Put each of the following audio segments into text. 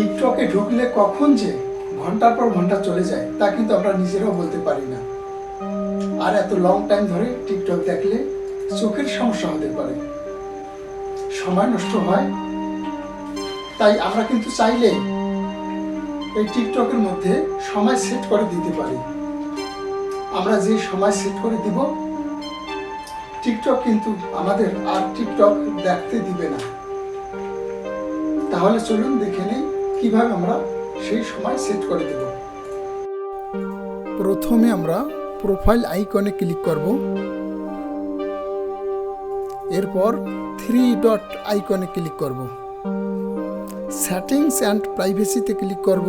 টিকটকে ঢুকলে কখন যে ঘণ্টার পর ঘণ্টা চলে যায়, তা কিন্তু আমরা নিজেরাও বলতে পারি না। আর এত লং টাইম ধরে টিকটক দেখলে চোখের সমস্যা হতে পারে। সময় নষ্ট হয়। তাই আমরা কিন্তু চাইলে এই টিকটকের মধ্যে সময় সেট করে দিতে পারি। আমরা যে সময় সেট করে দিব, টিকটক কিন্তু আমাদের আর টিকটক দেখতে দিবে না। তাহলে চলুন দেখে নেই কীভাবে আমরা সেই সময় সেট করে দেব? প্রথমে আমরা প্রোফাইল আইকনে ক্লিক করব। এরপর থ্রি ডট আইকনে ক্লিক করব। সেটিংস অ্যান্ড প্রাইভেসিতে ক্লিক করব।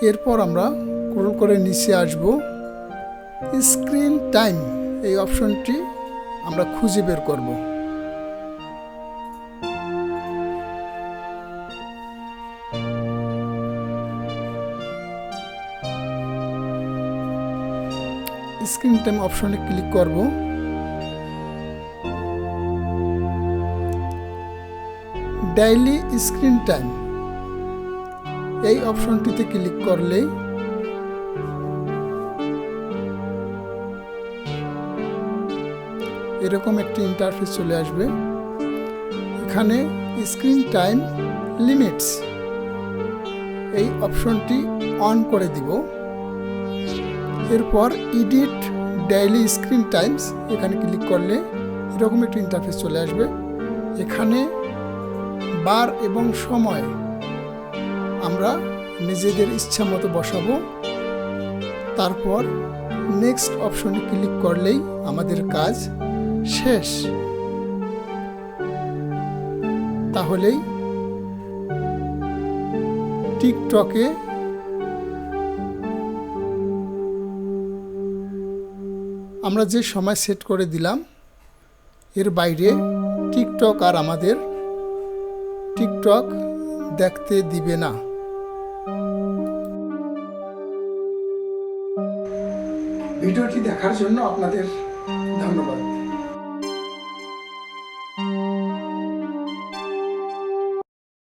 এরপর আমরা ক্রল করে নিচে আসব। স্ক্রিন টাইম এই অপশনটি আমরা খুঁজে বের করব। স্ক্রিন টাইম অপশনে ক্লিক করব। ডেইলি স্ক্রিন টাইম এই অপশনটিতে ক্লিক করলে এরকম একটি ইন্টারফেস চলে আসবে। এখানে স্ক্রিন টাইম লিমিটস এই অপশনটি অন করে দিব। এরপর ইডিট ডেইলি স্ক্রিন টাইমস এখানে ক্লিক করলে এরকম একটি ইন্টারফেস চলে আসবে। এখানে বার এবং সময় আমরা নিজেদের ইচ্ছা মতো বসাবো। তারপর নেক্সট অপশনে ক্লিক করলেই আমাদের কাজ শেষ। তাহলেই টিকটকে আমরা যে সময় সেট করে দিলাম, এর বাইরে টিকটক আর আমাদের টিকটক দেখতে দিবে না। ভিডিওটি দেখার জন্য আপনাদের ধন্যবাদ।